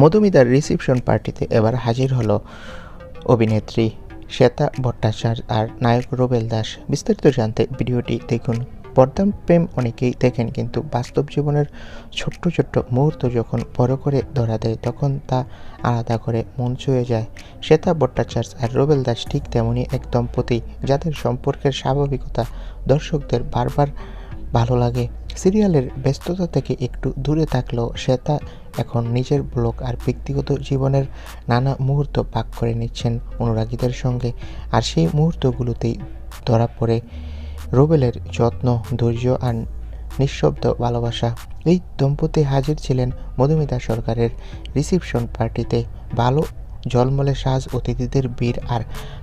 মধুমিতার reception পার্টিতে এবার হাজির হলো অভিনেত্রী শ্বেতা ভট্টাচার্য আর নায়ক রুবেল দাস। বিস্তারিত জানতে ভিডিওটি দেখুন। পর্দার প্রেম অনেকেই দেখেন, কিন্তু বাস্তব জীবনের ছোট্ট ছোট্ট মুহূর্ত যখন বড় করে ধরা দেয়, তখন তা আলাদা করে মন ছুঁয়ে যায়। শ্বেতা ভট্টাচার্য আর রুবেল দাস ঠিক তেমনই এক দম্পতি যাদের সম্পর্কের স্বাভাবিকতা দর্শকদের বারবার ভালো লাগে। সিরিয়ালের ব্যস্ততা থেকে একটু দূরে থাকলেও শ্বেতা এখন নিজের ব্লগ আর ব্যক্তিগত জীবনের নানা মুহূর্ত ভাগ করে নিচ্ছেন অনুরাগীদের সঙ্গে। আর সেই মুহূর্তগুলোতেই ধরা পড়ে রুবেলের যত্ন, ধৈর্য আর নিঃশব্দ ভালোবাসা। এই দম্পতি হাজির ছিলেন মধুমিতা সরকারের রিসিপশন পার্টিতে। ভালো জলমলে সাজ অতিথিদের বীর আর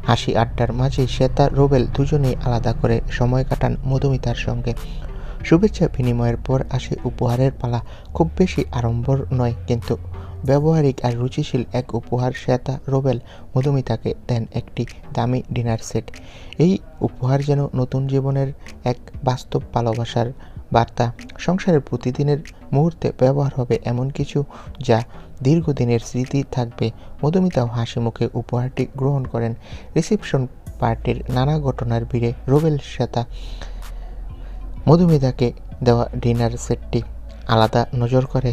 হাসি আড্ডার মাঝে শ্বেতা, রুবেল দুজনেই আলাদা করে সময় কাটান মধুমিতার সঙ্গে। শুভেচ্ছা বিনিময়ের পর আসে উপহারের পালা। খুব বেশি আড়ম্বর নয়, কিন্তু ব্যবহারিক আর রুচিশীল এক উপহার শ্বেতা রোবেল মধুমিতাকে দেন একটি দামি ডিনার সেট। এই উপহার যেন নতুন জীবনের এক বাস্তব ভালোবাসার বার্তা। সংসারের প্রতিদিনের মুহূর্তে ব্যবহার হবে এমন কিছু যা দীর্ঘদিনের স্মৃতি থাকবে। মধুমিতাও হাসি মুখে উপহারটি গ্রহণ করেন। রিসেপশন পার্টির নানা ঘটনার ভিড়ে রোবেল, শ্বেতা মধুমিতাকে দেওয়া ডিনার সেটটি আলাদা নজর করে।